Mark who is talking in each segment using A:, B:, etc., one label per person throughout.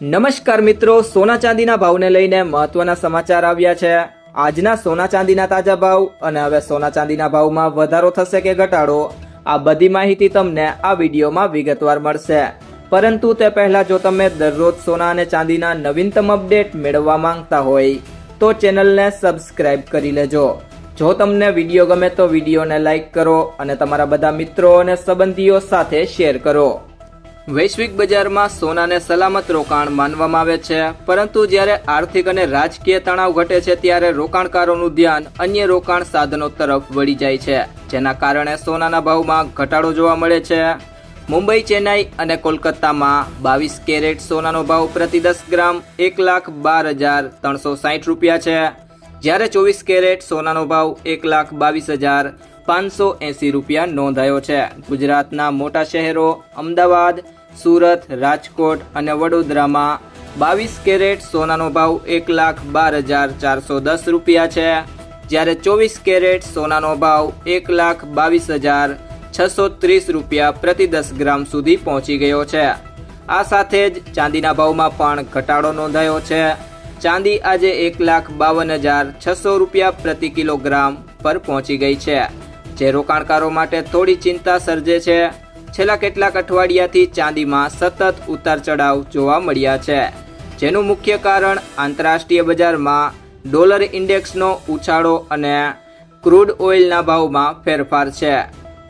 A: નમસ્કાર મિત્રો, સોના ચાંદીના ભાવને લઈને મહત્વના સમાચાર આવ્યા છે. આજના સોના ચાંદીના તાજા ભાવ અને હવે સોના ચાંદીના ભાવમાં વધારો થશે કે ઘટાડો? આ બધી માહિતી તમને આ વિડીયોમાં વિગતવાર મળશે. પરંતુ તે પહેલા જો તમે દરરોજ સોના અને ચાંદીના નવીનતમ અપડેટ મેળવવા માંગતા હોય, તો ચેનલને સબસ્ક્રાઇબ કરી લેજો. જો તમને વીડિયો ગમે તો વિડીયોને લાઇક કરો અને તમારા બધા મિત્રો અને સંબંધીઓ સાથે શેર કરો. વૈશ્વિક બજારમાં સોનાને સલામત રોકાણ માનવામાં આવે છે. પરંતુ જ્યારે આર્થિક અને રાજકીય તણાવ ઘટે છે, ત્યારે રોકાણકારોનું ધ્યાન અન્ય રોકાણ સાધનો તરફ વળી જાય છે, જેના કારણે સોનાના ભાવમાં ઘટાડો જોવા મળે છે. મુંબઈ, ચેન્નાઈ અને કોલકાતામાં બાવીસ કેરેટ સોનાનો ભાવ પ્રતિ દસ ગ્રામ એક લાખ બાર હજાર ત્રણસો સાઠ રૂપિયા છે. જ્યારે ચોવીસ કેરેટ સોનાનો ભાવ એક લાખ બાવીસ હજાર પાંચસો એંસી રૂપિયા નોંધાયો છે. ગુજરાતના મોટા શહેરો અમદાવાદ સુરત, રાજકોટ અને વડોદરામાં બાવીસ કેરેટ સોનાનો ભાવ એક લાખ બાર હજાર ચારસો દસ રૂપિયા છે. જ્યારે ચોવીસ કેરેટ સોનાનો ભાવ એક લાખ બાવીસ હજાર છસો ત્રીસ રૂપિયા પ્રતિ દસ ગ્રામ સુધી પહોંચી ગયો છે. આ સાથે જ ચાંદીના ભાવમાં પણ ઘટાડો નોંધાયો છે. ચાંદી આજે એક લાખ બાવન હજાર છસો રૂપિયા પ્રતિ કિલોગ્રામ પર પહોંચી ગઈ છે. જે રોકાણકારો માટે થોડી ચિંતા સર્જે છે. છેલ્લા કેટલાક અઠવાડિયાથી ચાંદીમાં સતત ઉતાર ચઢાવ જોવા મળ્યા છે. જેનું મુખ્ય કારણ આંતરરાષ્ટ્રીય બજારમાં ડોલર ઇન્ડેક્સનો ઉછાળો અને ક્રૂડ ઓઇલના ભાવમાં ફેરફાર છે.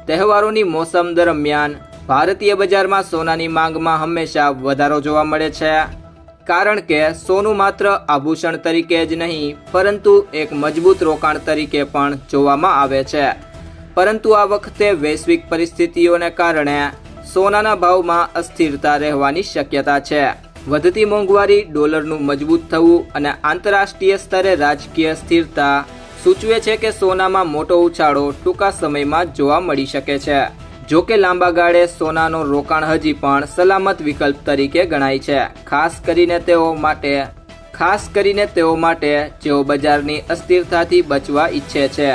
A: તહેવારોની મોસમ દરમિયાન ભારતીય બજારમાં સોનાની માંગમાં હંમેશા વધારો જોવા મળે છે. કારણ કે સોનું માત્ર આભૂષણ તરીકે જ નહીં, પરંતુ એક મજબૂત રોકાણ તરીકે પણ જોવામાં આવે છે. પરંતુ આ વખતે વૈશ્વિક પરિસ્થિતિઓને કારણે સોનાના ભાવમાં અસ્થિરતા રહેવાની શક્યતા છે. વધતી મોંઘવારી ડોલરનું મજબૂત થવું અને આંતરરાષ્ટ્રીય સ્તરે રાજકીય સ્થિરતા સૂચવે છે કે સોનામાં મોટો ઉછાળો ટૂંકા સમયમાં જોવા મળી શકે છે. જો કે લાંબા ગાળે સોનાનો રોકાણ હજી પણ સલામત વિકલ્પ તરીકે ગણાય છે. ખાસ કરીને તેઓ માટે, ખાસ કરીને તેઓ માટે જેઓ બજારની અસ્થિરતાથી બચવા ઈચ્છે છે.